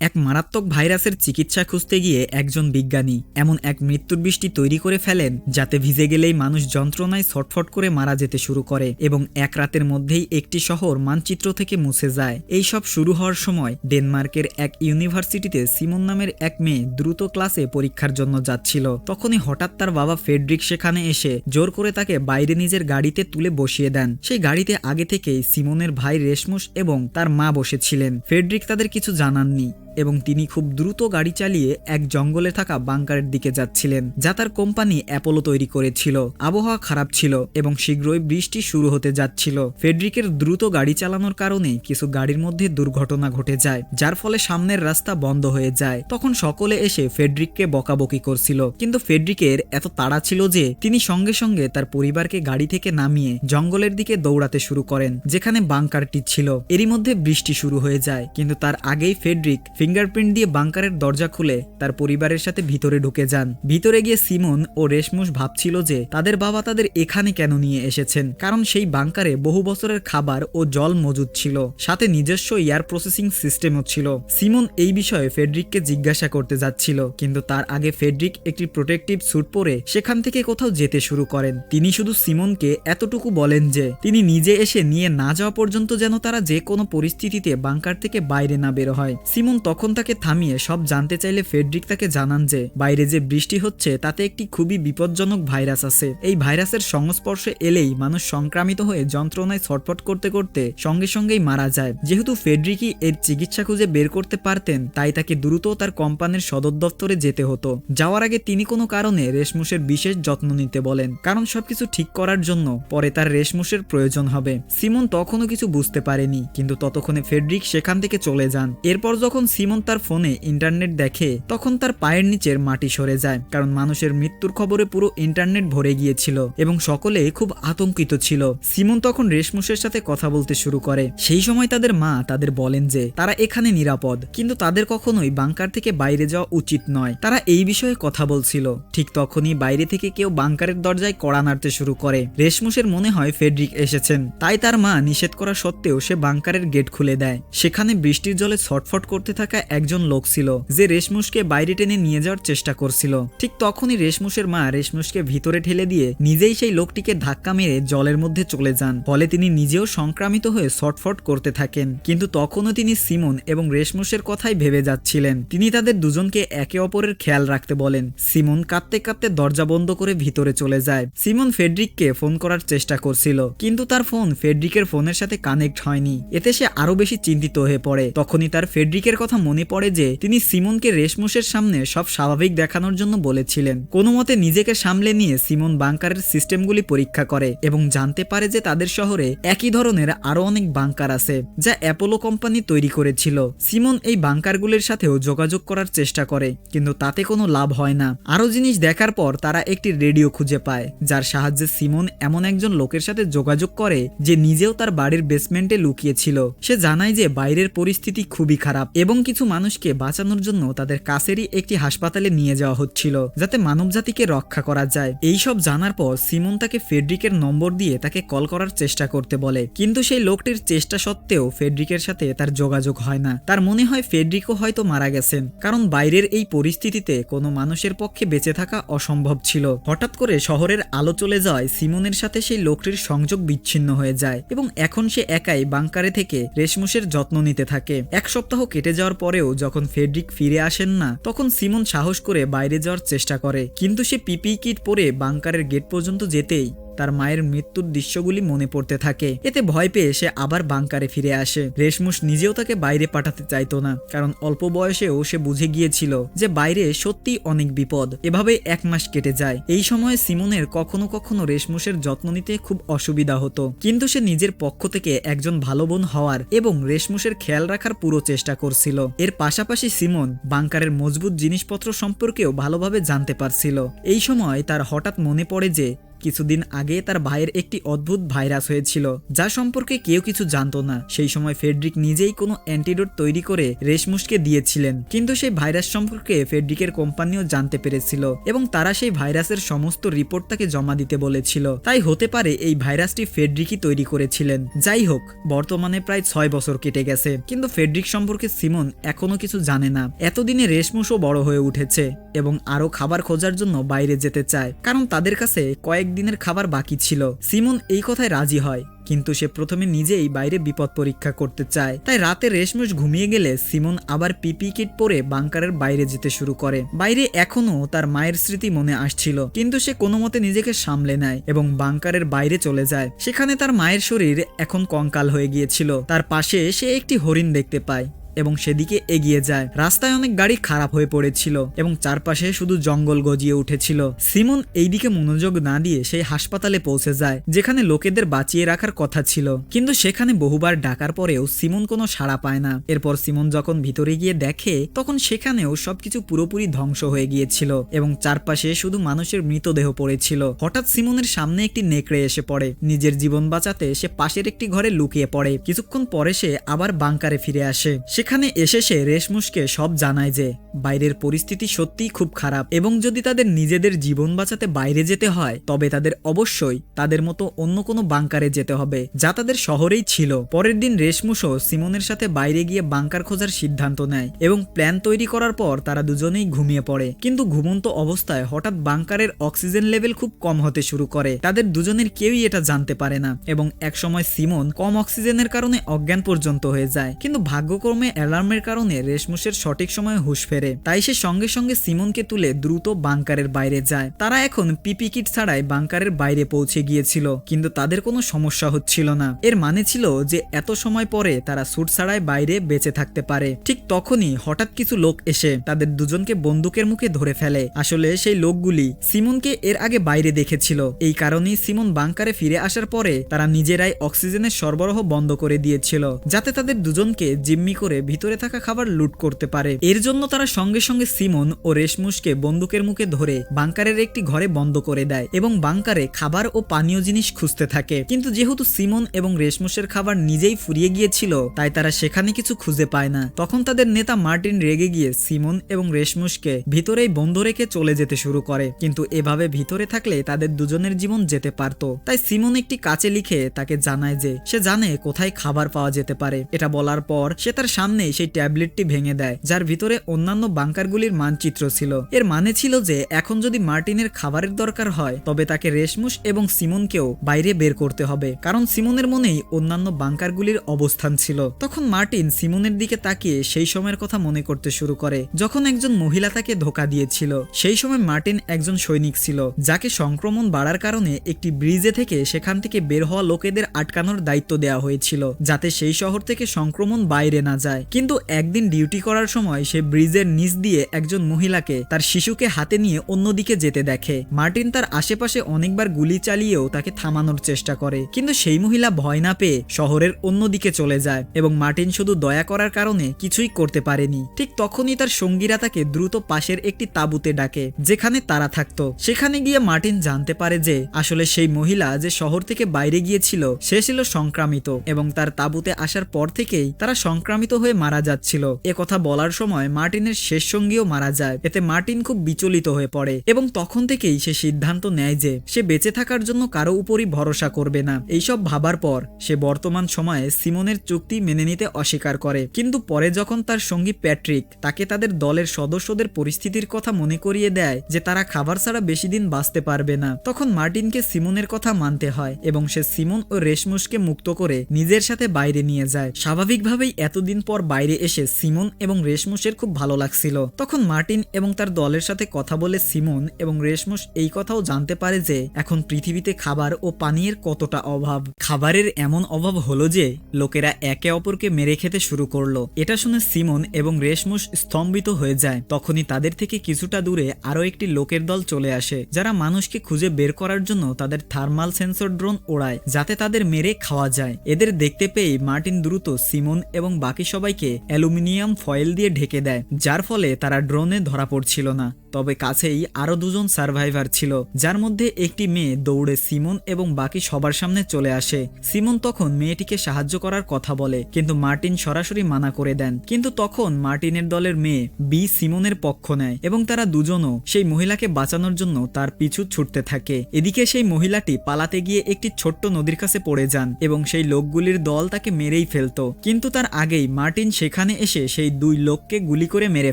এক মারাত্মক ভাইরাসের চিকিৎসা খুঁজতে গিয়ে একজন বিজ্ঞানী এমন এক মৃত্যুর বৃষ্টি তৈরি করে ফেলেন যাতে ভিজে গেলেই মানুষ যন্ত্রণায় ছটফট করে মারা যেতে শুরু করে এবং এক রাতের মধ্যেই একটি শহর মানচিত্র থেকে মুছে যায়। এই সব শুরু হওয়ার সময় ডেনমার্কের এক ইউনিভার্সিটিতে সিমন নামের এক মেয়ে দ্রুত ক্লাসে পরীক্ষার জন্য যাচ্ছিল। তখনই হঠাৎ তার বাবা ফেডরিক সেখানে এসে জোর করে তাকে বাইরে নিজের গাড়িতে তুলে বসিয়ে দেন। সেই গাড়িতে আগে থেকেই সিমনের ভাই রেশমুস এবং তার মা বসেছিলেন। ফেডরিক তাদের কিছু জানাননি। এবং তিনি খুব দ্রুত গাড়ি চালিয়ে এক জঙ্গলে থাকা বাংকারের দিকে যাচ্ছিলেন, যা তার কোম্পানি অ্যাপোলো তৈরি করেছিল। আবহাওয়া খারাপ ছিল এবং শীঘ্রই বৃষ্টি শুরু হতে যাচ্ছিল। ফেডরিকের দ্রুত গাড়ি চালানোর কারণে কিছু গাড়ির মধ্যে দুর্ঘটনা ঘটে যায়, যার ফলে সামনের রাস্তা বন্ধ হয়ে যায়। তখন সকলে এসে ফেডরিককে বকাবকি করছিল, কিন্তু ফেডরিকের এত তাড়া ছিল যে তিনি সঙ্গে সঙ্গে তার পরিবারকে গাড়ি থেকে নামিয়ে জঙ্গলের দিকে দৌড়াতে শুরু করেন, যেখানে বাংকারটি ছিল। এরই মধ্যে বৃষ্টি শুরু হয়ে যায়, কিন্তু তার আগেই ফেডরিক ফিঙ্গারপ্রিন্ট দিয়ে বাংকারের দরজা খুলে তার পরিবারের সাথে ভিতরে ঢুকে যান। ভিতরে গিয়ে সিমন ও রেশমুস ভাবছিল যে তাদের বাবা তাদের এখানে কেন নিয়ে এসেছেন, কারণ সেই বাংকারে বহু বছরের খাবার ও জল মজুদ ছিল, সাথে নিজস্ব এয়ার প্রসেসিং সিস্টেমও ছিল। সিমন এই বিষয়ে ফেডরিককে জিজ্ঞাসা করতে যাচ্ছিল, কিন্তু তার আগে ফেডরিক একটি প্রোটেক্টিভ স্যুট পরে সেখান থেকে কোথাও যেতে শুরু করেন। তিনি শুধু সিমনকে এতটুকু বলেন যে তিনি নিজে এসে নিয়ে না যাওয়া পর্যন্ত যেন তারা যে কোনো পরিস্থিতিতে বাংকার থেকে বাইরে না বের হয়। সিমন তখন তাকে থামিয়ে সব জানতে চাইলে ফেডরিক তাকে জানান যে, বাইরে যে বৃষ্টি হচ্ছে, তাতে একটি খুবই বিপজ্জনক ভাইরাস আছে। এই ভাইরাসের সংস্পর্শে এলেই মানুষ সংক্রামিত হয়ে যন্ত্রণায় ছটফট করতে করতে সঙ্গে সঙ্গেই মারা যায়। যেহেতু ফেডরিকই এর চিকিৎসা খুঁজে বের করতে পারতেন, তাই তাকে দ্রুত তার কোম্পানির সদর দপ্তরে যেতে হতো। যাওয়ার আগে তিনি কোনো কারণে রেশমুসের বিশেষ যত্ন নিতে বলেন, কারণ সবকিছু ঠিক করার জন্য পরে তার রেশমুসের প্রয়োজন হবে। সিমন তখনও কিছু বুঝতে পারেনি, কিন্তু ততক্ষণে ফেডরিক সেখান থেকে চলে যান। এরপর যখন সিমন তার ফোনে ইন্টারনেট দেখে, তখন তার পায়ের নিচের মাটি সরে যায়, কারণ মানুষের মৃত্যুর খবরে পুরো ইন্টারনেট ভরে গিয়েছিল এবং সকলে খুব আতঙ্কিত ছিল। সিমন তখন রেশমুসের সাথে কথা বলতে শুরু করে। সেই সময় তাদের মা তাদের বলেন যে, তারা এখানে নিরাপদ, কিন্তু তাদের কখনোই বাংকার থেকে বাইরে যাওয়া উচিত নয়। তারা এই বিষয়ে কথা বলছিল। ঠিক তখনই বাইরে থেকে কেউ বাংকারের দরজায় কড়া নাড়তে শুরু করে। রেশমুসের মনে হয় ফেডরিক এসেছেন। তাই তার মা নিষেধ করা সত্ত্বেও সে বাংকারের গেট খুলে দেয়। সেখানে বৃষ্টির জলে ছটফট করতে থাকা একজন লোক ছিল, যে রেশমুসকে বাইরে টেনে নিয়ে যাওয়ার চেষ্টা করছিল। ঠিক তখনই রেশমুসের মা রেশমুসকে ভিতরে ঠেলে দিয়ে নিজেই সেই লোকটিকে ধাক্কা মেরে জলের মধ্যে চলে যান। ফলে তিনি নিজেও সংক্রামিত হয়ে ছটফট করতে থাকেন। কিন্তু তখনও তিনি সিমন এবং রেশমুসের কথাই ভেবে যাচ্ছিলেন। তিনি তাদের দুজনকে একে অপরের খেয়াল রাখতে বলেন। সিমন কাঁদতে কাঁদতে দরজা বন্ধ করে ভিতরে চলে যায়। সিমন ফেডরিককে ফোন করার চেষ্টা করছিল, কিন্তু তার ফোন ফেডরিকের ফোনের সাথে কানেক্ট হয়নি। এতে সে আরও বেশি চিন্তিত হয়ে পড়ে। তখনই তার ফেডরিকের কথা মনে পড়ে যে তিনি সিমনকে রেশমুসের সামনে সব স্বাভাবিক দেখানোর জন্য বলেছিলেন। কোনো মতে নিজেকে সামলে নিয়ে সিমন বাংকারের সিস্টেমগুলি পরীক্ষা করে এবং জানতে পারে যে তাদের শহরে একই ধরনের আরও অনেক বাংকার আছে, যা অ্যাপোলো কোম্পানি তৈরি করেছিল। সিমন এই বাংকারগুলির সাথেও যোগাযোগ করার চেষ্টা করে, কিন্তু তাতে কোনো লাভ হয় না। আরও জিনিস দেখার পর তারা একটি রেডিও খুঁজে পায়, যার সাহায্যে সিমন এমন একজন লোকের সাথে যোগাযোগ করে যে নিজেও তার বাড়ির বেসমেন্টে লুকিয়েছিল। সে জানায় যে বাইরের পরিস্থিতি খুবই খারাপ এবং কিছু মানুষকে বাঁচানোর জন্য তাদের কাছেরই একটি হাসপাতালে নিয়ে যাওয়া হচ্ছিল, যাতে মানবজাতিকে রক্ষা করা যায়। এই সব জানার পর সিমন তাকে ফেডরিকের নম্বর দিয়ে তাকে কল করার চেষ্টা করতে বলে। কিন্তু সেই লোকটির চেষ্টা সত্ত্বেও ফেডরিকের সাথে তার যোগাযোগ হয় না। তার মনে হয় ফেডরিকও হয়তো মারা গেছেন, কারণ বাইরের এই পরিস্থিতিতে কোনো মানুষের পক্ষে বেঁচে থাকা অসম্ভব ছিল। হঠাৎ করে শহরের আলো চলে যাওয়ায় সিমনের সাথে সেই লোকটির সংযোগ বিচ্ছিন্ন হয়ে যায় এবং এখন সে একাই বাংকারে থেকে রেশমুসের যত্ন নিতে থাকে। এক সপ্তাহ কেটে যাওয়ার পরেও যখন ফেডরিক ফিরে আসেন না, তখন সিমন সাহস করে বাইরে যাওয়ার চেষ্টা করে। কিন্তু সে পিপি কিট পরে বাংকারের গেট পর্যন্ত যেতেই তার মায়ের মৃত্যুর দৃশ্যগুলি মনে পড়তে থাকে। এতে ভয় পেয়ে সে আবার বাংকারে ফিরে আসে। রেশমুস নিজেও তাকে বাইরে পাঠাতে চাইতো না, কারণ অল্প বয়সেও সে বুঝে গিয়েছিল যে বাইরে সত্যি অনেক বিপদ। এভাবে এক মাস কেটে যায়। এই সময় সিমনের কখনো কখনো রেশমুসের যত্ন নিতে খুব অসুবিধা হতো। কিন্তু সে নিজের পক্ষ থেকে একজন ভালো বোন হওয়ার এবং রেশমুসের খেয়াল রাখার পুরো চেষ্টা করছিল। এর পাশাপাশি সিমন বাংকারের মজবুত জিনিসপত্র সম্পর্কেও ভালোভাবে জানতে পারছিল। এই সময় তার হঠাৎ মনে পড়ে যে কিছুদিন আগে তার ভাইয়ের একটি অদ্ভুত ভাইরাস হয়েছিল, যা সম্পর্কে কেউ কিছু জানতো না। সেই সময় ফেডরিক নিজেই কোনো অ্যান্টিডোট তৈরি করে রেশমুসকে দিয়েছিলেন, কিন্তু সেই ভাইরাস সম্পর্কে ফেডরিকের কোম্পানিও জানতে পেরেছিল এবং তারা সেই ভাইরাসের সমস্ত রিপোর্ট তাকে জমা দিতে বলেছিল। তাই হতে পারে এই ভাইরাসটি ফেডরিকই তৈরি করেছিলেন। যাই হোক, বর্তমানে প্রায় ছয় বছর কেটে গেছে, কিন্তু ফেডরিক সম্পর্কে সিমন এখনও কিছু জানে না। এতদিনে রেশমুসও বড় হয়ে উঠেছে এবং আরও খাবার খোঁজার জন্য বাইরে যেতে চায়, কারণ তাদের কাছে কয়েকদিনের খাবার বাকি ছিল। সিমন এই কথায় রাজি হয়, কিন্তু সে প্রথমে নিজেই বাইরে বিপদ পরীক্ষা করতে চায়। তাই রাতে রেশমুস ঘুমিয়ে গেলে সিমন আবার পিপি কিট পরে বাংকারের বাইরে যেতে শুরু করে। বাইরে এখনও তার মায়ের স্মৃতি মনে আসছিল, কিন্তু সে কোনো মতে নিজেকে সামলে নেয় এবং বাংকারের বাইরে চলে যায়। সেখানে তার মায়ের শরীর এখন কঙ্কাল হয়ে গিয়েছিল। তার পাশে সে একটি হরিণ দেখতে পায়। এবং সেদিকে এগিয়ে যায়। রাস্তায় অনেক গাড়ি খারাপ হয়ে পড়েছিল এবং চারপাশে শুধু জঙ্গল গজিয়ে উঠেছিল। সিমন এইদিকে মনোযোগ না দিয়ে সেই হাসপাতালে পৌঁছে যায়, যেখানে লোকেদের বাঁচিয়ে রাখার কথা ছিল। কিন্তু সেখানে বহুবার ডাকার পরেও সিমন কোনো সাড়া পায় না। এরপর সিমন যখন ভিতরে গিয়ে দেখে, তখন সেখানেও সবকিছু পুরোপুরি ধ্বংস হয়ে গিয়েছিল এবং চারপাশে শুধু মানুষের মৃতদেহ পড়েছিল। হঠাৎ সিমনের সামনে একটি নেকড়ে এসে পড়ে। নিজের জীবন বাঁচাতে সে পাশের একটি ঘরে লুকিয়ে পড়ে। কিছুক্ষণ পরে সে আবার বাংকারে ফিরে আসে। সেখানে এসে সে রেশমুসকে সব জানায় যে, বাইরের পরিস্থিতি সত্যিই খুব খারাপ এবং যদি তাদের নিজেদের জীবন বাঁচাতে বাইরে যেতে হয়, তবে তাদের অবশ্যই তাদের মতো অন্য কোনো বাংকারে যেতে হবে, যা তাদের শহরেই ছিল। পরের দিন রেশমুসও সিমনের সাথে বাইরে গিয়ে বাংকার খোঁজার সিদ্ধান্ত নেয় এবং প্ল্যান তৈরি করার পর তারা দুজনেই ঘুমিয়ে পড়ে। কিন্তু ঘুমন্ত অবস্থায় হঠাৎ বাংকারের অক্সিজেন লেভেল খুব কম হতে শুরু করে। তাদের দুজনের কেউই এটা জানতে পারে না এবং একসময় সিমন কম অক্সিজেনের কারণে অজ্ঞান পর্যন্ত হয়ে যায়। কিন্তু ভাগ্যক্রমে অ্যালার্মের কারণে রেশমুসের সঠিক সময়ে হুঁশ ফেরে। তাই সে সঙ্গে সঙ্গে সিমনকে তুলে দ্রুত বাংকারের বাইরে যায়। তারা এখন পিপি কিট ছাড়াই বাংকারের বাইরে পৌঁছে গিয়েছিল, কিন্তু তাদের কোনো সমস্যা হচ্ছিল না। এর মানে ছিল যে এত সময় পরে তারা স্যুট ছাড়াই বাইরে বেঁচে থাকতে পারে। ঠিক তখনই হঠাৎ কিছু লোক এসে তাদের দুজনকে বন্দুকের মুখে ধরে ফেলে। আসলে সেই লোকগুলি সিমনকে এর আগে বাইরে দেখেছিল। এই কারণেই সিমন বাংকারে ফিরে আসার পরে তারা নিজেরাই অক্সিজেনের সরবরাহ বন্ধ করে দিয়েছিল, যাতে তাদের দুজনকে জিম্মি করে ভিতরে থাকা খাবার লুট করতে পারে। এর জন্য তারা সঙ্গে সঙ্গে সিমন ও রেশমুসকে বন্দুকের মুখে ধরে বাংকারের একটি ঘরে বন্ধ করে দেয় এবং বাংকারে খাবার ও পানীয় জিনিস খুঁজতে থাকে। কিন্তু যেহেতু সিমন এবং রেশমুসের খাবার নিজেই ফুরিয়ে গিয়েছিল, তাই তারা সেখানে কিছু খুঁজে পায় না। তখন তাদের নেতা মার্টিন রেগে গিয়ে সিমন এবং রেশমুসকে ভিতরেই বন্ধ রেখে চলে যেতে শুরু করে। কিন্তু এভাবে ভিতরে থাকলে তাদের দুজনের জীবন যেতে পারত। তাই সিমন একটি কাচে লিখে তাকে জানায় যে, সে জানে কোথায় খাবার পাওয়া যেতে পারে। এটা বলার পর সে তার সামনেই সেই ট্যাবলেটটি ভেঙে দেয়, যার ভিতরে অন্যান্য বাংকারগুলির মানচিত্র ছিল। এর মানে ছিল যে, এখন যদি মার্টিনের খাবারের দরকার হয়, তবে তাকে রেশমুস এবং সিমনকেও বাইরে বের করতে হবে, কারণ সিমনের মনেই অন্যান্য বাংকারগুলির অবস্থান ছিল। তখন মার্টিন সিমনের দিকে তাকিয়ে সেই সময়ের কথা মনে করতে শুরু করে, যখন একজন মহিলা তাকে ধোকা দিয়েছিল। সেই সময় মার্টিন একজন সৈনিক ছিল, যাকে সংক্রমণ বাড়ার কারণে একটি ব্রিজে থেকে সেখান থেকে বের হওয়া লোকেদের আটকানোর দায়িত্ব দেওয়া হয়েছিল, যাতে সেই শহর থেকে সংক্রমণ বাইরে না যায়। কিন্তু একদিন ডিউটি করার সময় সে ব্রিজের নিচ দিয়ে একজন মহিলাকে তার শিশুকে হাতে নিয়ে অন্যদিকে যেতে দেখে। মার্টিন তার আশেপাশে অনেকবার গুলি চালিয়েও তাকে থামানোর চেষ্টা করে। কিন্তু সেই মহিলা ভয় না পেয়ে শহরের অন্যদিকে চলে যায় এবং মার্টিন শুধু দয়া করার কারণে কিছুই করতে পারেনি। ঠিক তখনই তার সঙ্গীরা তাকে দ্রুত পাশের একটি তাঁবুতে ডাকে, যেখানে তারা থাকতো। সেখানে গিয়ে মার্টিন জানতে পারে যে আসলে সেই মহিলা যে শহর থেকে বাইরে গিয়েছিল, সে ছিল সংক্রামিত এবং তার তাঁবুতে আসার পর থেকেই তারা সংক্রামিত হয়ে মারা যাচ্ছিল। এ কথা বলার সময় মার্টিনের শেষ সঙ্গীও মারা যায়। এতে মার্টিন খুব বিচলিত হয়ে পড়ে এবং তখন থেকেই সে সিদ্ধান্ত নেয় যে সে বেঁচে থাকার জন্য কারও উপরই ভরসা করবে না। এইসব ভাবার পর সে বর্তমান সময়ে সিমনের চুক্তি মেনে নিতে অস্বীকার করে। কিন্তু পরে যখন তার সঙ্গী প্যাট্রিক তাকে তাদের দলের সদস্যদের পরিস্থিতির কথা মনে করিয়ে দেয় যে তারা খাবার ছাড়া বেশি দিন বাঁচতে পারবে না, তখন মার্টিনকে সিমনের কথা মানতে হয় এবং সে সিমন ও রেশমুসকে মুক্ত করে নিজের সাথে বাইরে নিয়ে যায়। স্বাভাবিকভাবেই এতদিন পর বাইরে এসে সিমন এবং রেশমুসের খুব ভালো লাগছিল। তখন মার্টিন এবং তার দলের সাথে কথা বলে সিমন এবং রেশমুস এই কথাও জানতে পারে যে, এখন পৃথিবীতে খাবার ও পানীয়ের কতটা অভাব। খাবারের এমন অভাব হলো যে, লোকেরা একে অপরকে মেরে খেতে শুরু করল। এটা শুনে সিমন এবং রেশমুস স্তম্ভিত হয়ে যায়। তখনই তাদের থেকে কিছুটা দূরে আরও একটি লোকের দল চলে আসে, যারা মানুষকে খুঁজে বের করার জন্য তাদের থার্মাল সেন্সর ড্রোন ওড়ায়, যাতে তাদের মেরে খাওয়া যায়। এদের দেখতে পেয়ে মার্টিন দ্রুত সিমন এবং বাকি সবাইকে অ্যালুমিনিয়াম ফয়েল দিয়ে ঢেকে দেয় যার ফলে তারা ড্রোনে ধরা পড়ছিল না। তবে কাছেই আরও দুজন সার্ভাইভার ছিল, যার মধ্যে একটি মেয়ে দৌড়ে সিমন এবং বাকি সবার সামনে চলে আসে। সিমন তখন মেয়েটিকে সাহায্য করার কথা বলে, কিন্তু মার্টিন সরাসরি মানা করে দেন। কিন্তু তখন মার্টিনের দলের মেয়ে বি সিমনের পক্ষ নেয় এবং তারা দুজনও সেই মহিলাকে বাঁচানোর জন্য তার পিছু ছুটতে থাকে। এদিকে সেই মহিলাটি পালাতে গিয়ে একটি ছোট্ট নদীর কাছে পড়ে যান এবং সেই লোকগুলির দল তাকে মেরেই ফেলতো। কিন্তু তার আগেই মার্টিন সেখানে এসে সেই দুই লোককে গুলি করে মেরে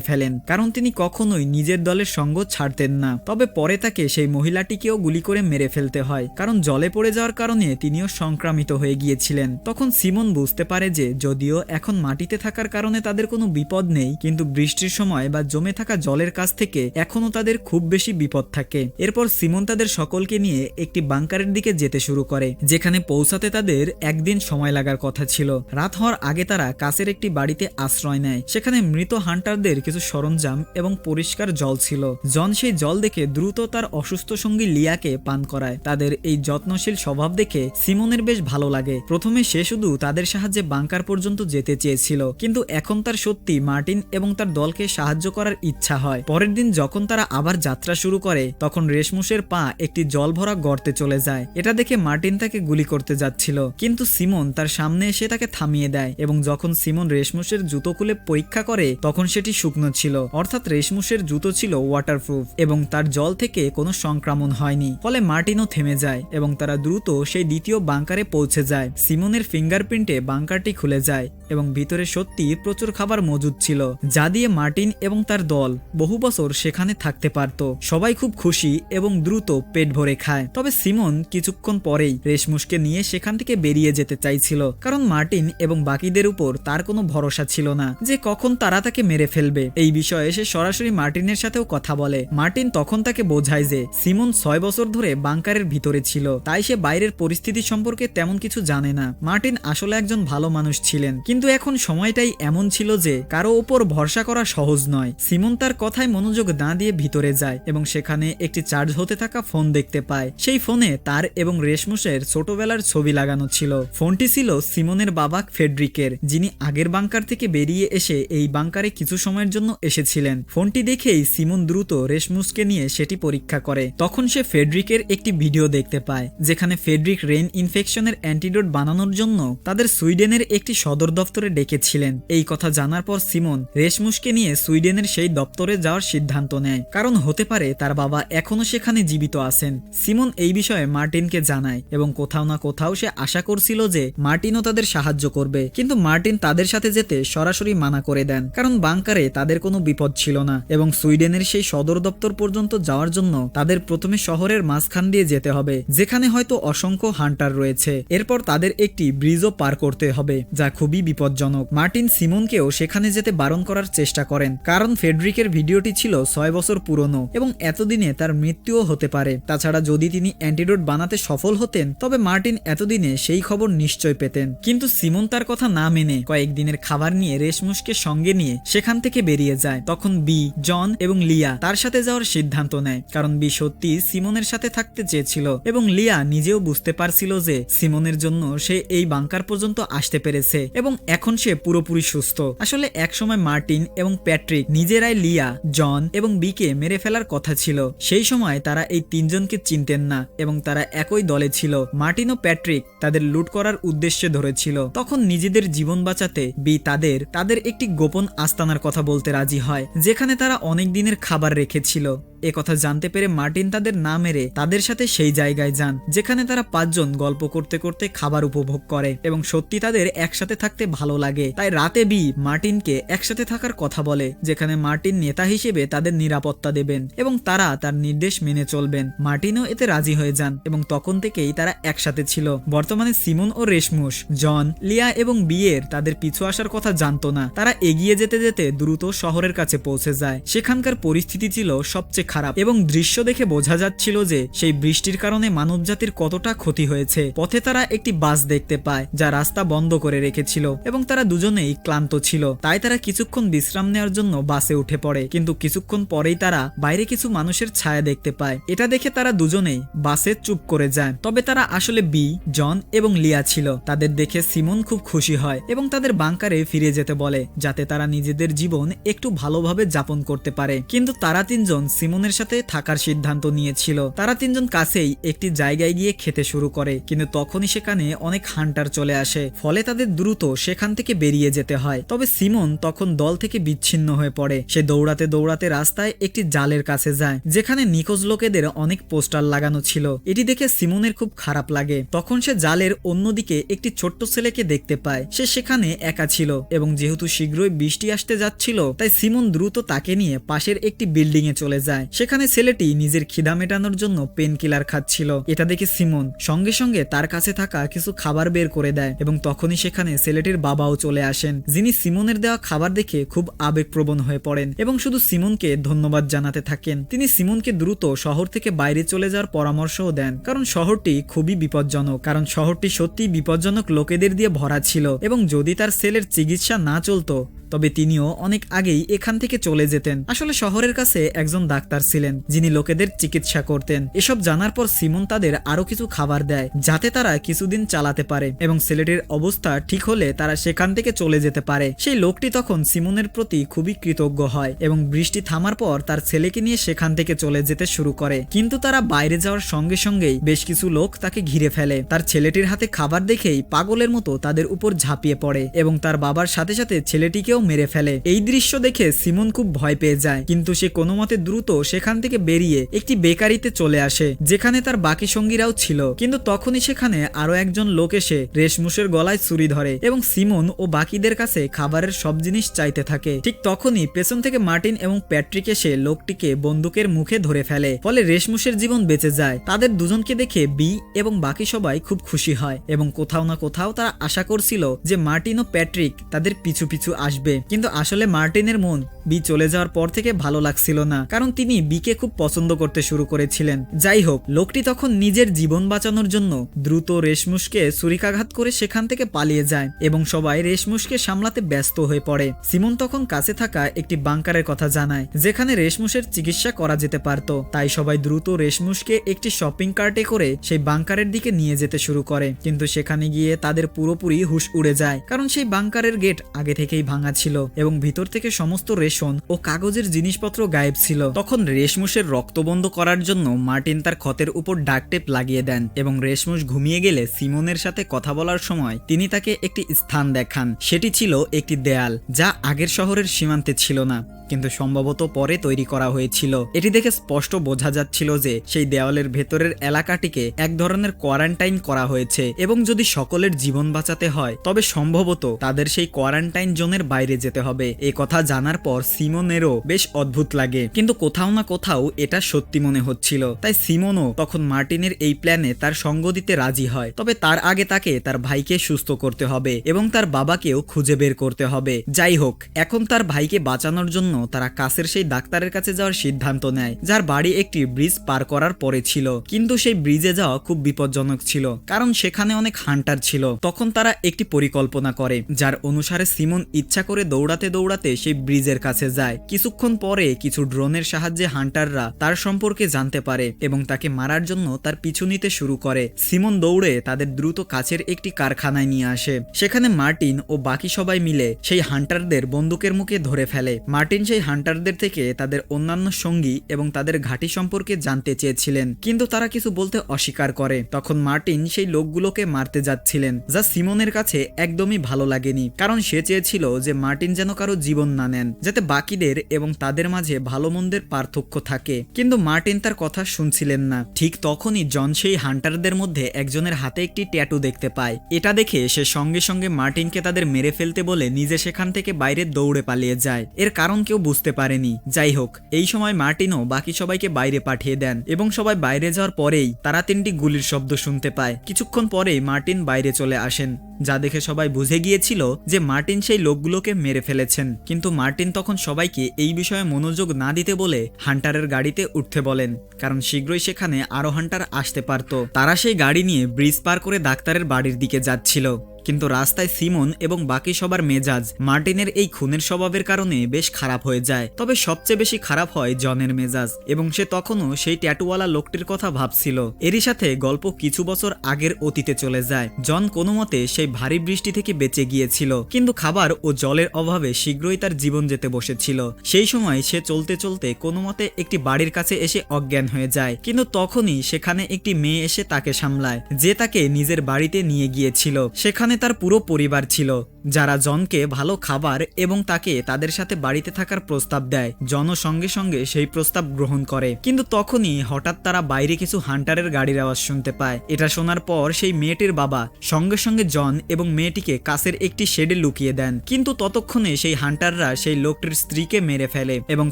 ফেলেন, কারণ তিনি কখনোই নিজের দলের সঙ্গ ছাড়তেন না। তবে পরে তাকে সেই মহিলাটিকেও গুলি করে মেরে ফেলতে হয়। কারণ জলে পড়ে যাওয়ার কারণে তিনিও সংক্রামিত হয়ে গিয়েছিলেন। তখন সিমন বুঝতে পারে যে, যদিও এখন মাটিতে থাকার কারণে তাদের কোনো বিপদ নেই, কিন্তু বৃষ্টির সময় বা জমে থাকা জলের কাছ থেকে এখনও তাদের খুব বেশি বিপদ থাকে। এরপর সিমন তাদের সকলকে নিয়ে একটি বাংকারের দিকে যেতে শুরু করে, যেখানে পৌঁছাতে তাদের একদিন সময় লাগার কথা ছিল। রাত হওয়ার আগে তারা কাছের একটি বাড়িতে আশ্রয় নেয়। সেখানে মৃত হান্টারদের কিছু সরঞ্জাম এবং পরিষ্কার জল ছিল। জন সেই জল দেখে দ্রুত তার অসুস্থ সঙ্গী লিয়াকে পান করায়। তাদের এই যত্নশীল স্বভাব দেখে সিমনের বেশ ভালো লাগে। প্রথমে সে শুধু তাদের সাহায্যে বাংকার পর্যন্ত যেতে চেয়েছিল। কিন্তু এখন তার সত্যি মার্টিন এবং তার দলকে সাহায্য করার ইচ্ছা হয়। পরের দিন যখন তারা আবার যাত্রা শুরু করে, তখন রেশমুসের পা একটি জল ভরা গর্তে চলে যায়। এটা দেখে মার্টিন তাকে গুলি করতে যাচ্ছিল। কিন্তু সিমন তার সামনে এসে তাকে থামিয়ে দেয় এবং যখন সিমন রেশমুসের জুতো খুলে পরীক্ষা করে, তখন সেটি শুকনো ছিল। অর্থাৎ রেশমুসের জুতো ছিল ওয়াটারপ্রুফ এবং তার জল থেকে কোনো সংক্রমণ হয়নি। ফলে মার্টিনও থেমে যায় এবং তারা দ্রুত সেই দ্বিতীয় বাংকারে পৌঁছে যায়। সিমনের ফিঙ্গারপ্রিন্টে বাংকারটি খুলে যায় এবং ভিতরে সত্যি প্রচুর খাবার মজুদ ছিল, যা দিয়ে মার্টিন এবং তার দল বহু বছর সেখানে থাকতে পারত। সবাই খুব খুশি এবং দ্রুত পেট ভরে খায়। তবে সিমন কিছুক্ষণ পরেই রেশমুসকে নিয়ে সেখান থেকে বেরিয়ে যেতে চাইছিল, কারণ মার্টিন এবং বাকিদের উপর তার কোনো ভরসা ছিল না যে কখন তারা তাকে মেরে ফেলবে। এই বিষয়ে সে সরাসরি মার্টিনের সাথেও কথা বলে। মার্টিন তখন তাকে বোঝায় যে, সিমন ছয় বছর ধরে বাংকারের ভিতরে ছিল, তাই সে বাইরের পরিস্থিতি সম্পর্কে তেমন কিছু জানে না। মার্টিন আসলে একজন ভালো মানুষ ছিলেন, কিন্তু এখন সময়টাই এমন ছিল যে, কারও ওপর ভরসা করা সহজ নয়। সিমন তার কথায় মনোযোগ না দিয়ে ভিতরে যায় এবং সেখানে একটি চার্জ হতে থাকা ফোন দেখতে পায়। সেই ফোনে তার এবং রেশমুসের ছোটবেলার ছবি লাগানো ছিল। ফোনটি ছিল সিমনের বাবা ফেডরিকের, যিনি আগের বাংকার থেকে বেরিয়ে এসে এই বাংকারে কিছু সময়ের জন্য এসেছিলেন। ফোনটি দেখেই সিমন দ্রুত রেশমুসকে নিয়ে সেটি পরীক্ষা করে। তখন সে ফেডরিকের একটি ভিডিও দেখতে পায়, যেখানে ফেডরিক রেন ইনফেকশনের অ্যান্টিডোট বানানোর জন্য তাদের সুইডেনের একটি সদর দপ্তরে ডেকেছিলেন। এই কথা জানার পর সিমন রেশমুসকে নিয়ে সুইডেনের সেই দপ্তরে যাওয়ার সিদ্ধান্ত নেয়। কারণ হতে পারে তার বাবা এখনও সেখানে জীবিত আছেন। সিমন এই বিষয়ে মার্টিনকে জানায় এবং কোথাও না কোথাও সে আশা করছিল যে মার্টিনও তাদের সাহায্য করবে। কিন্তু মার্টিন তাদের সাথে যেতে সরাসরি মানা করে দেন, কারণ বাংকারে তাদের কোনো বিপদ ছিল না এবং সুইডেনের সেই সদর দপ্তর পর্যন্ত যাওয়ার জন্য তাদের প্রথমে শহরের মাঝখান দিয়ে যেতে হবে, যেখানে হয়তো অসংখ্য হান্টার রয়েছে। এরপর তাদের একটি ব্রিজও পার করতে হবে, যা খুবই বিপজ্জনক। মার্টিন সিমনকেও সেখানে যেতে বারণ করার চেষ্টা করেন, কারণ ফেডরিকের ভিডিওটি ছিল ছয় বছর পুরনো এবং এতদিনে তার মৃত্যুও হতে পারে। তাছাড়া যদি তিনি অ্যান্টিডোট বানাতে সফল হতেন, তবে মার্টিন এতদিনে সেই খবর নিশ্চয় পেতেন। কিন্তু সিমন তার কথা না মেনে কয়েকদিনের খাবার নিয়ে রেশমুসকে সঙ্গে নিয়ে সেখান থেকে বেরিয়ে যায়। তখন বি, জন এবং লিয়া তার সাথে যাওয়ার সিদ্ধান্ত নেয়, কারণ বি সত্যি সিমনের সাথে থাকতে চেয়েছিল এবং লিয়া নিজেও বুঝতে পারছিল যে সিমনের জন্য সে এই বাংকার পর্যন্ত আসতে পেরেছে এবং এখন সে পুরোপুরি সুস্থ। আসলে একসময় মার্টিন এবং প্যাট্রিক নিজেরাই লিয়া, জন এবং বিকে মেরে ফেলার কথা ছিল। সেই সময় তারা এই তিনজনকে চিনতেন না এবং তারা একই দলে ছিল। মার্টিন ও প্যাট্রিক তাদের লুট করার উদ্দেশ্যে ধরেছিল। তখন নিজেদের জীবন বাঁচাতে বি তাদের তাদের একটি গোপন আস্তানার কথা বলতে রাজি হয়, যেখানে তারা অনেক দিনের খাবার রেখেছিল। এ কথা জানতে পেরে মার্টিন তাদের না মেরে তাদের সাথে সেই জায়গায় যান, যেখানে তারা পাঁচজন গল্প করতে করতে খাবার উপভোগ করে এবং সত্যি তাদের একসাথে থাকতে ভালো লাগে। তাই রাতে বি মার্টিনকে একসাথে থাকার কথা বলে, যেখানে মার্টিন নেতা হিসেবে তাদের নিরাপত্তা দেবেন এবং তারা তার নির্দেশ মেনে চলবেন। মার্টিনও এতে রাজি হয়ে যান এবং তখন থেকেই তারা একসাথে ছিল। বর্তমানে সিমন ও রেশমুস জন, লিয়া এবং বিয়ের তাদের পিছু আসার কথা জানতো না। তারা এগিয়ে যেতে যেতে দ্রুত শহরের কাছে পৌঁছে যায়। সেখানকার পরিস্থিতি ছিল সবচেয়ে খারাপ এবং দৃশ্য দেখে বোঝা যাচ্ছিল যে সেই বৃষ্টির কারণে মানবজাতির কতটা ক্ষতি হয়েছে। পথে তারা একটি বাস দেখতে পায়, যা রাস্তা বন্ধ করে রেখেছিল এবং তারা দুজনেই ক্লান্ত ছিল। তাই তারা কিছুক্ষণ বিশ্রাম নেওয়ার জন্য বাসে উঠে পড়ে, কিন্তু কিছুক্ষণ পরেই তারা বাইরে কিছু মানুষের ছায়া দেখতে পায়। এটা দেখে তারা দুজনেই বাসে চুপ করে যায়। তবে তারা আসলে বি, জন এবং লিয়া ছিল। তাদের দেখে সিমন খুব খুশি হয় এবং তাদের বাংকারে ফিরে যেতে বলে, যাতে তারা নিজেদের জীবন একটু ভালোভাবে যাপন করতে পারে। কিন্তু কিন্তু তারা তিনজন সিমনের সাথে থাকার সিদ্ধান্ত নিয়েছিল। তারা তিনজন কাছেই একটি জায়গায় গিয়ে খেতে শুরু করে, কিন্তু তখনই সেখানে অনেক হান্টার চলে আসে। ফলে তাদের দ্রুত সেখান থেকে বেরিয়ে যেতে হয়। তবে সিমন তখন দল থেকে বিচ্ছিন্ন হয়ে পড়ে। সে দৌড়াতে দৌড়াতে রাস্তায় একটি জালের কাছে যায়, যেখানে নিখোঁজ লোকেদের অনেক পোস্টার লাগানো ছিল। এটি দেখে সিমনের খুব খারাপ লাগে। তখন সে জালের অন্যদিকে একটি ছোট্ট ছেলেকে দেখতে পায়। সে সেখানে একা ছিল এবং যেহেতু শীঘ্রই বৃষ্টি আসতে যাচ্ছিল, তাই সিমন দ্রুত তাকে নিয়ে পাশের একটি বিল্ডিং এ চলে যায়। সেখানে ছেলেটি নিজের খিদা মেটানোর জন্য পেন কিলার খাচ্ছিল। এটা দেখে সিমন সঙ্গে সঙ্গে তার কাছে থাকা কিছু খাবার বের করে দেয় এবং তখনই সেখানে ছেলেটির বাবাও চলে আসেন, যিনি সিমনের দেওয়া খাবার দেখে খুব আবেগপ্রবণ হয়ে পড়েন এবং শুধু সিমনকে ধন্যবাদ জানাতে থাকেন। তিনি সিমনকে দ্রুত শহর থেকে বাইরে চলে যাওয়ার পরামর্শও দেন, কারণ শহরটি খুবই বিপজ্জনক, কারণ শহরটি সত্যি বিপজ্জনক লোকেদের দিয়ে ভরা ছিল এবং যদি তার ছেলের চিকিৎসা না চলতো, তবে তিনিও অনেক আগেই এখান থেকে চলে যেতেন। আসলে শহরের কাছে একজন ডাক্তার ছিলেন, যিনি লোকেদের চিকিৎসা করতেন। এসব জানার পর সিমন তাদের আরও কিছু খাবার দেয়, যাতে তারা কিছুদিন চালাতে পারে এবং ছেলেটির অবস্থা ঠিক হলে তারা সেখান থেকে চলে যেতে পারে। সেই লোকটি তখন সিমনের প্রতি খুবই কৃতজ্ঞ হয় এবং বৃষ্টি থামার পর তার ছেলেকে নিয়ে সেখান থেকে চলে যেতে শুরু করে। কিন্তু তারা বাইরে যাওয়ার সঙ্গে সঙ্গেই বেশ কিছু লোক তাকে ঘিরে ফেলে। তার ছেলেটির হাতে খাবার দেখেই পাগলের মতো তাদের উপর ঝাঁপিয়ে পড়ে এবং তার বাবার সাথে সাথে ছেলেটিকেও মেরে ফেলে। এই দৃশ্য দেখে সিমন খুব ভয় পেয়ে যায়, কিন্তু সে কোনো মতে দ্রুত সেখান থেকে বেরিয়ে একটি বেকারিতে চলে আসে, যেখানে তার বাকি সঙ্গীরাও ছিল। কিন্তু তখনই সেখানে আরও একজন লোক এসে রেশমুশের গলায় ছুরি ধরে এবং সিমন ও বাকিদের কাছে খাবারের সব জিনিস চাইতে থাকে। ঠিক তখনই পেছন থেকে মার্টিন এবং প্যাট্রিক এসে লোকটিকে বন্দুকের মুখে ধরে ফেলে, ফলে রেশমুশের জীবন বেঁচে যায়। তাদের দুজনকে দেখে বি এবং বাকি সবাই খুব খুশি হয় এবং কোথাও না কোথাও তারা আশা করছিল যে মার্টিন ও প্যাট্রিক তাদের পিছু পিছু আসবে। কিন্তু আসলে মার্টিনের মন বি চলে যাওয়ার পর থেকে ভালো লাগছিল না, কারণ তিনি বিকে খুব পছন্দ করতে শুরু করেছিলেন। যাই হোক লোকটি তখন নিজের জীবন বাঁচানোর জন্য দ্রুত রেশমুশকে ছুরিকাঘাত করে সেখান থেকে পালিয়ে যায় এবং সবাই রেশমুশকে সামলাতে ব্যস্ত হয়ে পড়ে। সিমন তখন কাছে থাকা একটি বাংকারের কথা জানায়, যেখানে রেশমুশের চিকিৎসা করা যেতে পারত। তাই সবাই দ্রুত রেশমুশকে একটি শপিং কার্টে করে সেই বাংকারের দিকে নিয়ে যেতে শুরু করে। কিন্তু সেখানে গিয়ে তাদের পুরোপুরি হুশ উড়ে যায়, কারণ সেই বাংকারের গেট আগে থেকেই ভাঙা ছিল এবং ভিতর থেকে সমস্ত রেশন ও কাগজের জিনিসপত্র গায়েব ছিল। তখন রেশমুশের রক্ত বন্ধ করার জন্য মার্টিন তার ক্ষতের উপর ডাক টেপ লাগিয়ে দেন এবং রেশমুশ ঘুমিয়ে গেলে সিমনের সাথে কথা বলার সময় তিনি তাকে একটি স্থান দেখান। সেটি ছিল একটি দেয়াল, যা আগের শহরের সীমান্তে ছিল না। কিন্তু সম্ভবত পরে তৈরি করা হয়েছিল। এটি দেখে স্পষ্ট বোঝা যাচ্ছিল যে সেই দেওয়ালের ভেতরের এলাকাটিকে এক ধরনের কোয়ারেন্টাইন করা হয়েছে এবং যদি সকলের জীবন বাঁচাতে হয়, তবে সম্ভবত তাদের সেই কোয়ারেন্টাইন জোনের বাইরে যেতে হবে। এ কথা জানার পর সিমনেরও বেশ অদ্ভুত লাগে। কিন্তু কোথাও না কোথাও এটা সত্যি মনে হচ্ছিল। তাই সিমনও তখন মার্টিনের এই প্ল্যানে তার সঙ্গ দিতে রাজি হয়। তবে তার আগে তাকে তার ভাইকে সুস্থ করতে হবে এবং তার বাবাকেও খুঁজে বের করতে হবে। যাই হোক, এখন তার ভাইকে বাঁচানোর জন্য তারা কাছের সেই ডাক্তারের কাছে যাওয়ার সিদ্ধান্ত নেয়, যার বাড়ি একটি ব্রিজ পার করার পরে ছিল। কিন্তু সেই ব্রিজে যাওয়া খুব বিপজ্জনক ছিল, কারণ সেখানে অনেক হান্টার ছিল। তখন তারা একটি পরিকল্পনা করে, যার অনুসারে সিমন ইচ্ছা করে দৌড়াতে দৌড়াতে সেই ব্রিজের কাছে যায়। কিছুক্ষণ পরে কিছু ড্রোনের সাহায্যে হান্টাররা তার সম্পর্কে জানতে পারে এবং তাকে মারার জন্য তার পিছু নিতে শুরু করে। সিমন দৌড়ে তাদের দ্রুত কাছের একটি কারখানায় নিয়ে আসে। সেখানে মার্টিন ও বাকি সবাই মিলে সেই হান্টারদের বন্দুকের মুখে ধরে ফেলে। মার্টিন সেই হান্টারদের থেকে তাদের অন্যান্য সঙ্গী এবং তাদের ঘাঁটি সম্পর্কে জানতে চেয়েছিলেন। কিন্তু তারা কিছু বলতে অস্বীকার করে। তখন মার্টিন সেই লোকগুলোকে মারতে যাচ্ছিলেন, যা সিমনের কাছে একদমই ভালো লাগেনি। কারণ সে চেয়েছিল যে মার্টিন যেন কারও জীবন না নেন, যাতে বাকিদের এবং তাদের মাঝে ভালো মন্দের পার্থক্য থাকে। কিন্তু মার্টিন তার কথা শুনছিলেন না। ঠিক তখনই জন সেই হান্টারদের মধ্যে একজনের হাতে একটি ট্যাটু দেখতে পায়। এটা দেখে সে সঙ্গে সঙ্গে মার্টিনকে তাদের মেরে ফেলতে বলে নিজে সেখান থেকে বাইরে দৌড়ে পালিয়ে যায়। এর কারণ কেউ বুঝতে পারেনি। যাই হোক, এই সময় মার্টিনও বাকি সবাইকে বাইরে পাঠিয়ে দেন এবং সবাই বাইরে যাওয়ার পরেই তারা তিনটি গুলির শব্দ শুনতে পায়। কিছুক্ষণ পরেই মার্টিন বাইরে চলে আসেন, যা দেখে সবাই বুঝে গিয়েছিল যে মার্টিন সেই লোকগুলোকে মেরে ফেলেছেন। কিন্তু মার্টিন তখন সবাইকে এই বিষয়ে মনোযোগ না দিতে বলে হান্টারের গাড়িতে উঠতে বলেন, কারণ শীঘ্রই সেখানে আরও হান্টার আসতে পারত। তারা সেই গাড়ি নিয়ে ব্রিজ পার করে ডাক্তারের বাড়ির দিকে যাচ্ছিল। কিন্তু রাস্তায় সিমন এবং বাকি সবার মেজাজ মার্টিনের এই খুনের স্বভাবের কারণে বেশ খারাপ হয়ে যায়। তবে সবচেয়ে বেশি খারাপ হয় জনের মেজাজ এবং সে তখনও সেই ট্যাটুওয়ালা লোকটির কথা ভাবছিল। এরই সাথে গল্প কিছু বছর আগের অতীতে চলে যায়। জন কোনো মতে সেই ভারী বৃষ্টি থেকে বেঁচে গিয়েছিল, কিন্তু খাবার ও জলের অভাবে শীঘ্রই তার জীবন যেতে বসেছিল। সেই সময় সে চলতে চলতে কোনো মতে একটি বাড়ির কাছে এসে অজ্ঞান হয়ে যায়, কিন্তু তখনই সেখানে একটি মেয়ে এসে তাকে সামলায়, যে তাকে নিজের বাড়িতে নিয়ে গিয়েছিল। সেখানে তার পুরো পরিবার ছিল। যারা জনকে ভালো খাবার এবং তাকে তাদের সাথে বাড়িতে থাকার প্রস্তাব দেয় জন সঙ্গে সঙ্গে সেই প্রস্তাব গ্রহণ করে। কিন্তু তখনই হঠাৎ তারা বাইরে কিছু হান্টারের গাড়ির আওয়াজ শুনতে পায়। এটা শোনার পর সেই মেয়েটির বাবা, সঙ্গে সঙ্গে জন এবং মেয়েটিকে কাছের একটি শেডে লুকিয়ে দেন। কিন্তু ততক্ষণে সেই হান্টাররা সেই লোকটির স্ত্রীকে মেরে ফেলে এবং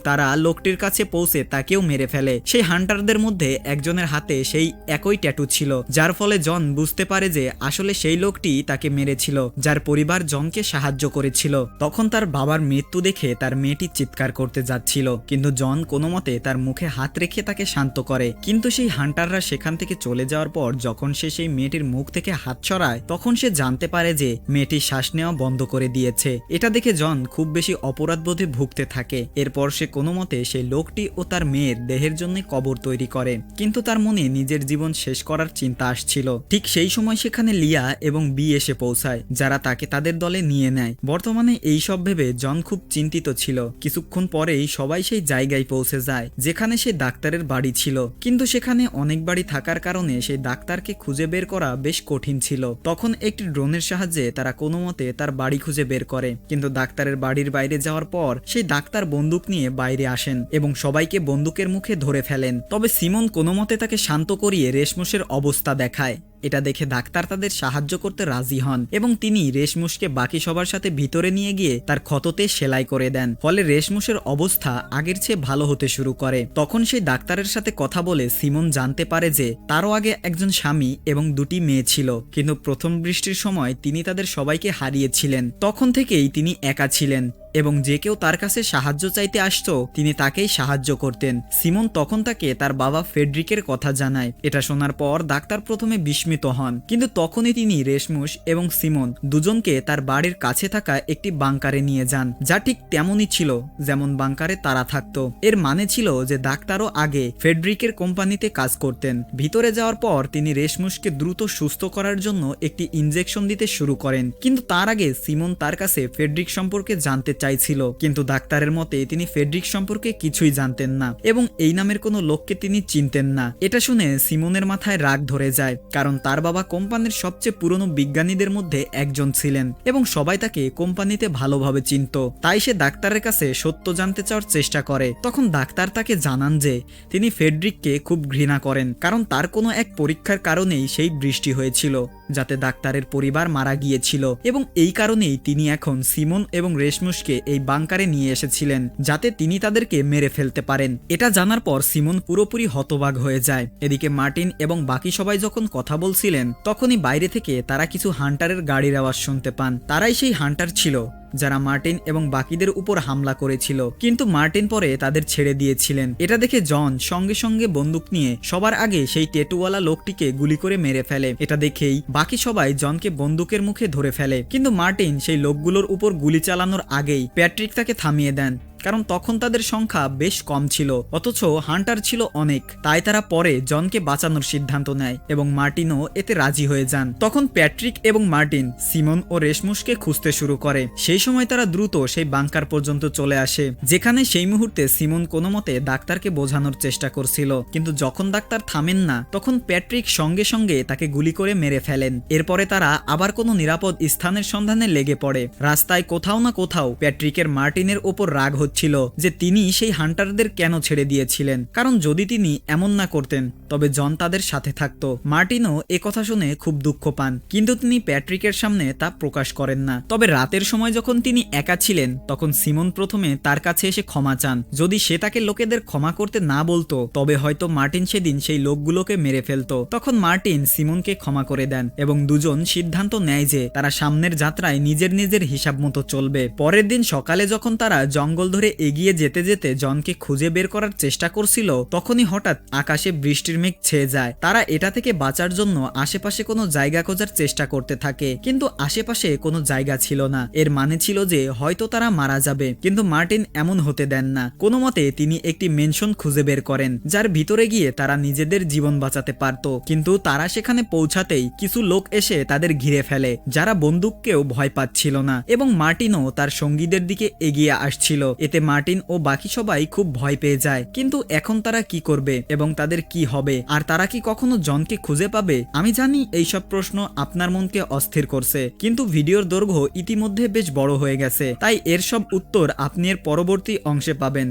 তারা লোকটির কাছে পৌঁছে তাকেও মেরে ফেলে। সেই হান্টারদের মধ্যে একজনের হাতে সেই একই ট্যাটু ছিল, যার ফলে জন বুঝতে পারে যে আসলে সেই লোকটি তাকে মেরেছিল, যার পরিবার জনকে সাহায্য করেছিল। তখন তার বাবার মৃত্যু দেখে তার মেয়েটি চিৎকার করতে যাচ্ছিল। কিন্তু জন কোনো মতে তার মুখে হাত রেখে তাকে শান্ত করে। কিন্তু সেই হান্টাররা সেখান থেকে চলে যাওয়ার পর যখন সে সেই মেয়েটির মুখ থেকে হাত ছড়ায় তখন সে জানতে পারে যে মেয়েটি শ্বাস নেওয়া বন্ধ করে দিয়েছে। এটা দেখে জন খুব বেশি অপরাধবোধে ভুগতে থাকে। এরপর সে কোনো মতে সেই লোকটি ও তার মেয়ের দেহের জন্য কবর তৈরি করে। কিন্তু তার মনে নিজের জীবন শেষ করার চিন্তা আসছিল। ঠিক সেই সময় সেখানে লিয়া এবং বি এসে পৌঁছায়, যারা তাকে তাদের দলে নিয়ে নেয়। বর্তমানে এই সব ভেবে জন খুব চিন্তিত ছিল। কিছুক্ষণ পরেই সবাই সেই জায়গায় পৌঁছে যায়, যেখানে সেই ডাক্তারের বাড়ি ছিল। কিন্তু সেখানে অনেক বাড়ি থাকার কারণে সেই ডাক্তারকে খুঁজে বের করা বেশ কঠিন ছিল। তখন একটি ড্রোনের সাহায্যে তারা কোনো মতে তার বাড়ি খুঁজে বের করে। কিন্তু ডাক্তারের বাড়ির বাইরে যাওয়ার পর সেই ডাক্তার বন্দুক নিয়ে বাইরে আসেন এবং সবাইকে বন্দুকের মুখে ধরে ফেলেন। তবে সিমন কোনো মতে তাকে শান্ত করিয়ে রেশমুসের অবস্থা দেখায়। এটা দেখে ডাক্তার তাদের সাহায্য করতে রাজি হন এবং তিনি রেশমুসকে বাকি সবার সাথে ভিতরে নিয়ে গিয়ে তার ক্ষততে সেলাই করে দেন। ফলে রেশমুসের অবস্থা আগের চেয়ে ভালো হতে শুরু করে। তখন সেই ডাক্তারের সাথে কথা বলে সিমন জানতে পারে যে তারও আগে একজন স্বামী এবং দুটি মেয়ে ছিল। কিন্তু প্রথম বৃষ্টির সময় তিনি তাদের সবাইকে হারিয়েছিলেন। তখন থেকেই তিনি একা ছিলেন। এবং যে কেউ তার কাছে সাহায্য চাইতে আসতো, তিনি তাকেই সাহায্য করতেন। সিমন তখন তাকে তার বাবা ফেডরিকের কথা জানায়। এটা শোনার পর ডাক্তার প্রথমে বিস্মিত হন, কিন্তু তখনই তিনি রেশমুস এবং সিমন দুজনকে তার বাড়ির কাছে থাকা একটি বাংকারে নিয়ে যান, যা ঠিক তেমনই ছিল, যেমন বাংকারে তারা থাকতো। এর মানে ছিল যে ডাক্তারও আগে ফেডরিকের কোম্পানিতে কাজ করতেন। ভিতরে যাওয়ার পর তিনি রেশমুসকে দ্রুত সুস্থ করার জন্য একটি ইনজেকশন দিতে শুরু করেন, কিন্তু তার আগে সিমন তার কাছে ফেডরিক সম্পর্কে জানতে চাইছিল, কিন্তু ডাক্তারের মতে তিনি ফেডরিক সম্পর্কে কিছুই জানতেন না এবং এই নামের কোনো লোককে তিনি চিনতেন না। এটা শুনে সিমনের মাথায় রাগ ধরে যায়, কারণ তার বাবা কোম্পানির সবচেয়ে পুরনো বিজ্ঞানীদের মধ্যে একজন ছিলেন এবং সবাই তাকে কোম্পানিতে ভালোভাবে চিনত। তাই সে ডাক্তারের কাছে সত্য জানতে চাওয়ার চেষ্টা করে। তখন ডাক্তার তাকে জানান যে, তিনি ফেডরিককে খুব ঘৃণা করেন, কারণ তার কোনো এক পরীক্ষার কারণেই সেই বৃষ্টি হয়েছিল। যাতে ডাক্তারের পরিবার মারা গিয়েছিল এবং এই কারণেই তিনি এখন সিমন এবং রেশমুসকে এই বাংকারে নিয়ে এসেছিলেন, যাতে তিনি তাদেরকে মেরে ফেলতে পারেন। এটা জানার পর সিমন পুরোপুরি হতবাগ হয়ে যায়। এদিকে মার্টিন এবং বাকি সবাই যখন কথা বলছিলেন, তখনই বাইরে থেকে তারা কিছু হান্টারের গাড়ির আওয়াজ শুনতে পান। তারাই সেই হান্টার ছিল। যারা মার্টিন এবং বাকিদের উপর হামলা করেছিল। কিন্তু মার্টিন পরে তাদের ছেড়ে দিয়েছিলেন। এটা দেখে জন সঙ্গে সঙ্গে বন্দুক নিয়ে সবার আগে সেই টেটুওয়ালা লোকটিকে গুলি করে মেরে ফেলে। এটা দেখেই বাকি সবাই জনকে বন্দুকের মুখে ধরে ফেলে। কিন্তু মার্টিন সেই লোকগুলোর উপর গুলি চালানোর আগেই প্যাট্রিক তাকে থামিয়ে দেন। কারণ তখন তাদের সংখ্যা বেশ কম ছিল, অথচ হান্টার ছিল অনেক, তাই তারা পরে জনকে বাঁচানোর সিদ্ধান্ত নেয় এবং মার্টিনও এতে রাজি হয়ে যান। তখন প্যাট্রিক এবং মার্টিন, সিমন ও রেশমুসকে খুঁজতে শুরু করে। সেই সময় তারা দ্রুত সেই বাংকার পর্যন্ত চলে আসে, যেখানে সেই মুহূর্তে সিমন কোনো মতে ডাক্তারকে বোঝানোর চেষ্টা করছিল। কিন্তু যখন ডাক্তার থামেন না, তখন প্যাট্রিক সঙ্গে সঙ্গে তাকে গুলি করে মেরে ফেলেন। এরপরে তারা আবার কোনো নিরাপদ স্থানের সন্ধানে লেগে পড়ে। রাস্তায় কোথাও না কোথাও প্যাট্রিকের মার্টিনের ওপর রাগ হচ্ছিল যে তিনি সেই হান্টারদের কেন ছেড়ে দিয়েছিলেন। কারণ যদি তিনি এমন না করতেন, তবে জন তাদের সাথে থাকতো। মার্টিনও কথা শুনে খুব দুঃখ পান। কিন্তু তিনি প্যাট্রিকের সামনে তা প্রকাশ করেন না। তবে রাতের সময় যখন তিনি একা ছিলেন, তখন সিমন প্রথমে তার কাছে এসে ক্ষমা চান। যদি সে তাকে লোকেদের ক্ষমা করতে না বলতো, তবে হয়তো মার্টিন সেদিন সেই লোকগুলোকে মেরে ফেলতো। তখন মার্টিন সিমনকে ক্ষমা করে দেন এবং দুজন সিদ্ধান্ত নেয় যে তারা সামনের যাত্রায় নিজের নিজের হিসাব মতো চলবে। পরের দিন সকালে যখন তারা জঙ্গল ধরে এগিয়ে যেতে যেতে জনকে খুঁজে বের করার চেষ্টা করছিল, তখনই হঠাৎ আকাশে বৃষ্টির মেঘ ছেয়ে যায়। তারা এটা থেকে বাঁচার জন্য আশেপাশে কোনো জায়গা খোঁজার চেষ্টা করতে থাকে, কিন্তু আশেপাশে কোনো জায়গা ছিল না। এর মানে ছিল যে হয়তো তারা মারা যাবে, কিন্তু মার্টিন এমন হতে দেন না। কোনো মতে তিনি একটি মেনশন খুঁজে বের করেন, যার ভিতরে গিয়ে তারা নিজেদের জীবন বাঁচাতে পারত। কিন্তু তারা সেখানে পৌঁছাতেই কিছু লোক এসে তাদের ঘিরে ফেলে, যারা বন্দুককেও ভয় পাচ্ছিল না, এবং মার্টিনও তার সঙ্গীদের দিকে এগিয়ে আসছিল। এতে মার্টিন ও বাকি সবাই খুব ভয় পেয়ে যায়। কিন্তু এখন তারা কি করবে এবং তাদের কি হবে? আর তারা কি কখনো জনকে খুঁজে পাবে? আমি জানি এইসব প্রশ্ন আপনার মনকে অস্থির করছে। কিন্তু ভিডিওর দৈর্ঘ্য ইতিমধ্যে বেশ বড় হয়ে গেছে। তাই এর সব উত্তর আপনি এর পরবর্তী অংশে পাবেন।